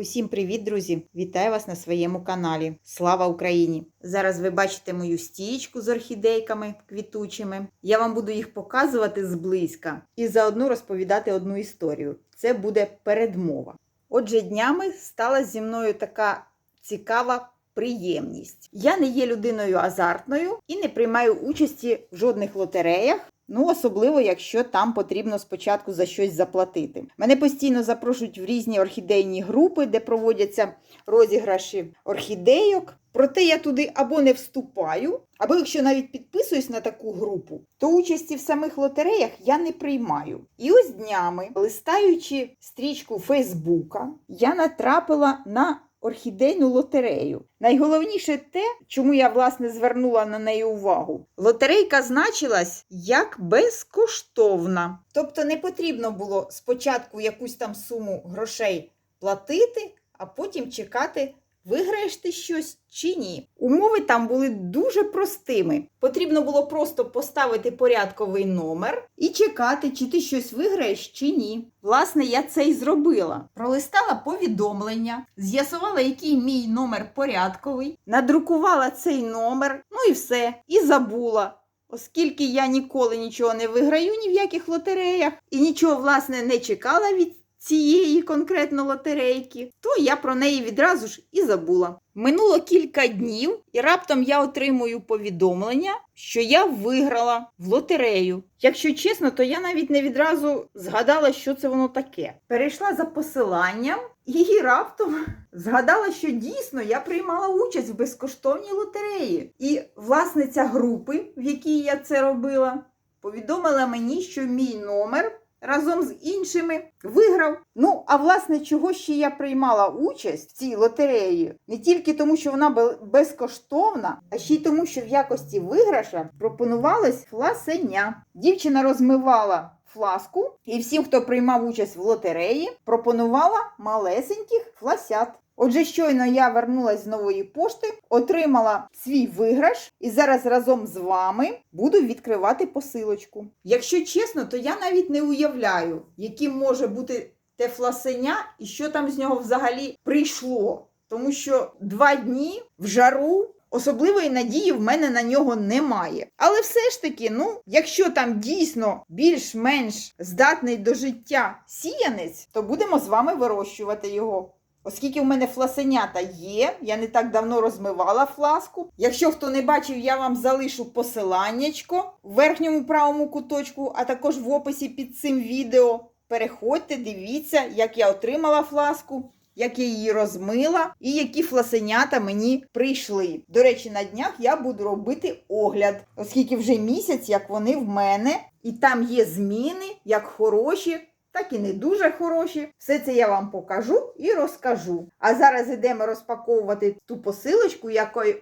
Усім привіт, друзі! Вітаю вас на своєму каналі. Слава Україні! Зараз ви бачите мою стічку з орхідейками квітучими. Я вам буду їх показувати зблизька і заодно розповідати одну історію. Це буде передмова. Отже, днями стала зі мною така цікава приємність. Я не є людиною азартною і не приймаю участі в жодних лотереях. Ну, особливо, якщо там потрібно спочатку за щось заплатити. Мене постійно запрошують в різні орхідейні групи, де проводяться розіграші орхідейок. Проте я туди або не вступаю, або якщо навіть підписуюсь на таку групу, то участі в самих лотереях я не приймаю. І ось днями, листаючи стрічку Фейсбука, я натрапила на орхідейну лотерею. Найголовніше те, чому я власне звернула на неї увагу. Лотерейка значилась як безкоштовна. Тобто не потрібно було спочатку якусь там суму грошей платити, а потім чекати. Виграєш ти щось чи ні? Умови там були дуже простими. Потрібно було просто поставити порядковий номер і чекати, чи ти щось виграєш чи ні. Власне, я це і зробила. Пролистала повідомлення, з'ясувала, який мій номер порядковий, надрукувала цей номер, ну і все, і забула. Оскільки я ніколи нічого не виграю ні в яких лотереях і нічого, власне, не чекала від цієї конкретно лотерейки, то я про неї відразу ж і забула. Минуло кілька днів, і раптом я отримую повідомлення, що я виграла в лотерею. Якщо чесно, то я навіть не відразу згадала, що це воно таке. Перейшла за посиланням і раптом згадала, що дійсно я приймала участь в безкоштовній лотереї. І власниця групи, в якій я це робила, повідомила мені, що мій номер разом з іншими виграв. Ну, а власне, чого ще я приймала участь в цій лотереї? Не тільки тому, що вона бе- безкоштовна, а ще й тому, що в якості виграша пропонувалось фласеня. Дівчина розмивала фласку, і всім, хто приймав участь в лотереї, пропонувала малесеньких фласят. Отже, щойно я вернулась з нової пошти, отримала свій виграш і зараз разом з вами буду відкривати посилочку. Якщо чесно, то я навіть не уявляю, яким може бути те фласеня і що там з нього взагалі прийшло. Тому що два дні в жару. Особливої надії в мене на нього немає. Але все ж таки, ну, якщо там дійсно більш-менш здатний до життя сіянець, то будемо з вами вирощувати його. Оскільки в мене фласенята є, я не так давно розмивала фласку. Якщо хто не бачив, я вам залишу посиланнячко в верхньому правому куточку, а також в описі під цим відео. Переходьте, дивіться, як я отримала фласку, як я її розмила і які фласенята мені прийшли. До речі, на днях я буду робити огляд, оскільки вже місяць, як вони в мене, і там є зміни, як хороші, так і не дуже хороші. Все це я вам покажу і розкажу. А зараз йдемо розпаковувати ту посилочку,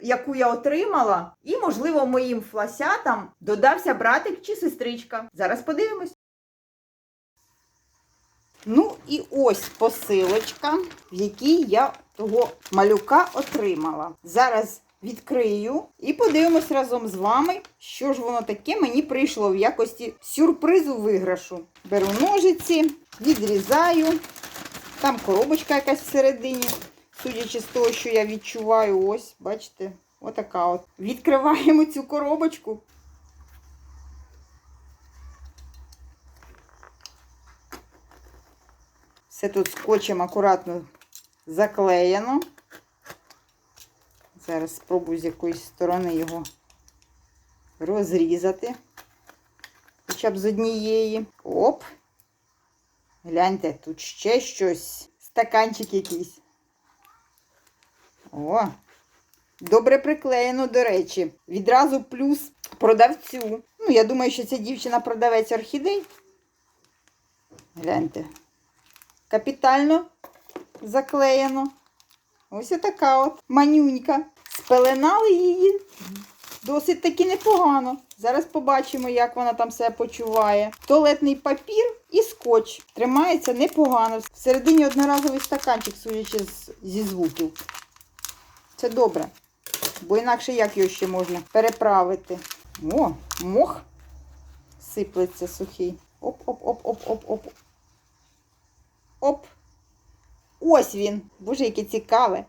яку, я отримала, і, можливо, моїм фласятам додався братик чи сестричка. Зараз подивимось. Ну і ось посилочка, в якій я того малюка отримала. Зараз відкрию і подивимось разом з вами, що ж воно таке мені прийшло в якості сюрпризу виграшу. Беру ножиці, відрізаю. Там коробочка якась всередині, судячи з того, що я відчуваю, ось, бачите, отака от. Відкриваємо цю коробочку. Все тут скотчем акуратно заклеєно. Зараз спробую з якоїсь сторони його розрізати. Хоча б з однієї. Оп. Гляньте, тут ще щось. Стаканчик якийсь. О! Добре приклеєно, до речі. Відразу плюс продавцю. Ну, я думаю, що ця дівчина продавець орхідей. Гляньте. Капітально заклеєно. Ось така от манюнька. Спеленали її досить таки непогано. Зараз побачимо, як вона там себе почуває. Туалетний папір і скотч. Тримається непогано. Всередині одноразовий стаканчик, судячи зі звуків. Це добре. Бо інакше як його ще можна переправити. О, мох. сиплеться сухий. Оп-оп-оп-оп-оп-оп. Оп. Ось він. Боже, яке цікаве.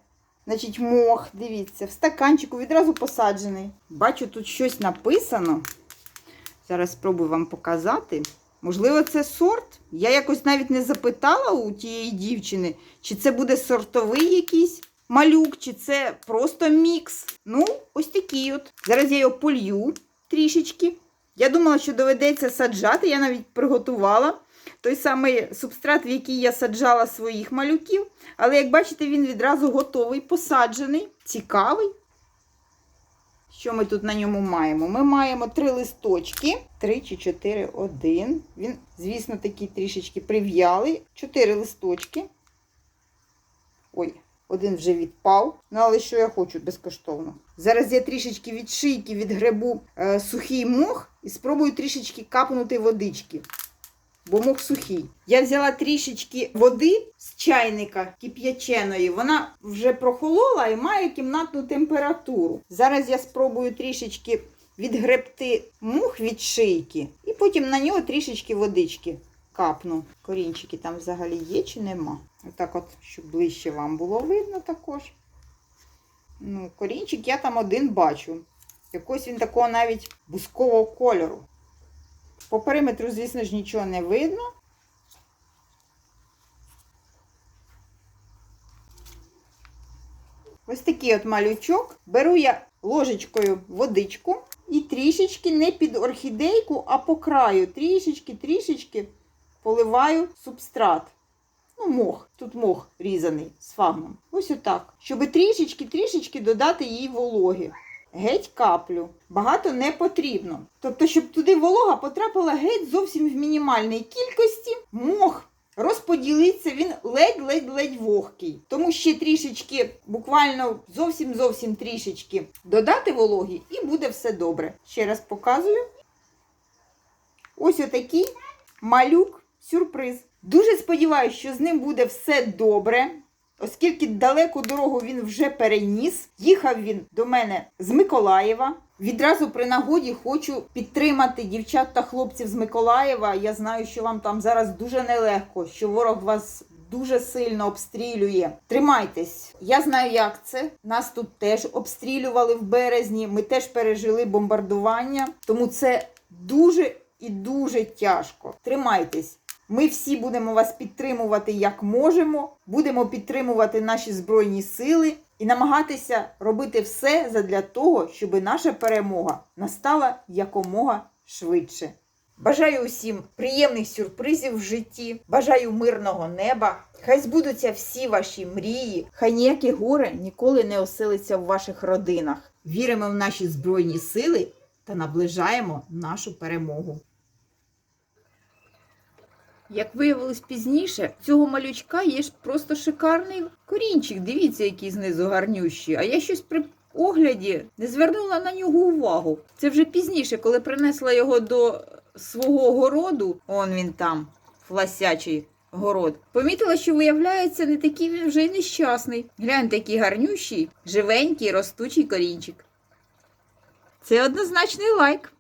Значить, мох, дивіться, в стаканчику відразу посаджений. Бачу, тут щось написано. Зараз спробую вам показати. Можливо, це сорт. Я якось навіть не запитала у тієї дівчини, чи це буде сортовий якийсь малюк, чи це просто мікс. Ну, ось такий от. Зараз я його полью трішечки. Я думала, що доведеться саджати. Я навіть приготувала той самий субстрат, в який я саджала своїх малюків. Але як бачите, він відразу готовий, посаджений, цікавий. Що ми тут на ньому маємо? Ми маємо три листочки, три чи чотири, один. Він, звісно, такий трішечки прив'ялий. Чотири листочки. Ой, один вже відпав. Ну, але що я хочу безкоштовно. Зараз я трішечки від шийки відгребу е, сухий мох і спробую трішечки капнути водички. Бо мох сухий. Я взяла трішечки води з чайника кип'яченої. Вона вже прохолола і має кімнатну температуру. Зараз я спробую трішечки відгребти мух від шийки, і потім на нього трішечки водички капну. Корінчики там взагалі є чи нема. Отак от, щоб ближче вам було видно також. Ну, корінчик я там один бачу. Якось він такого навіть бускового кольору. По периметру, звісно ж, нічого не видно. Ось такий от малючок. Беру я ложечкою водичку і трішечки не під орхідейку, а по краю. Трішечки-трішечки поливаю субстрат. Ну, мох. Тут мох різаний з фагном. Ось отак. Щоб трішечки-трішечки додати їй вологи. Геть каплю. Багато не потрібно. Тобто, щоб туди волога потрапила геть зовсім в мінімальній кількості, мох розподілиться, він ледь-ледь-ледь вогкий. Тому ще трішечки, буквально зовсім-зовсім трішечки додати вологі і буде все добре. Ще раз показую. Ось отакий малюк сюрприз. Дуже сподіваюся, що з ним буде все добре. Оскільки далеку дорогу він вже переніс, їхав він до мене з Миколаєва. Відразу при нагоді хочу підтримати дівчат та хлопців з Миколаєва. Я знаю, що вам там зараз дуже нелегко, що ворог вас дуже сильно обстрілює. Тримайтесь, я знаю, як це. Нас тут теж обстрілювали в березні. Ми теж пережили бомбардування, тому це дуже і дуже тяжко. Тримайтесь. Ми всі будемо вас підтримувати як можемо, будемо підтримувати наші збройні сили і намагатися робити все задля того, щоб наша перемога настала якомога швидше. Бажаю усім приємних сюрпризів в житті, бажаю мирного неба. Хай збудуться всі ваші мрії, хай ніяке горе ніколи не оселиться в ваших родинах. Віримо в наші збройні сили та наближаємо нашу перемогу. Як виявилось пізніше, цього малючка є ж просто шикарний корінчик. Дивіться, який знизу гарнющий. А я щось при огляді не звернула на нього увагу. Це вже пізніше, коли принесла його до свого городу, он він там, фласячий город. Помітила, що виявляється, не такий він вже й нещасний. Глянь, такий гарнющий, живенький, ростучий корінчик. Це однозначний лайк.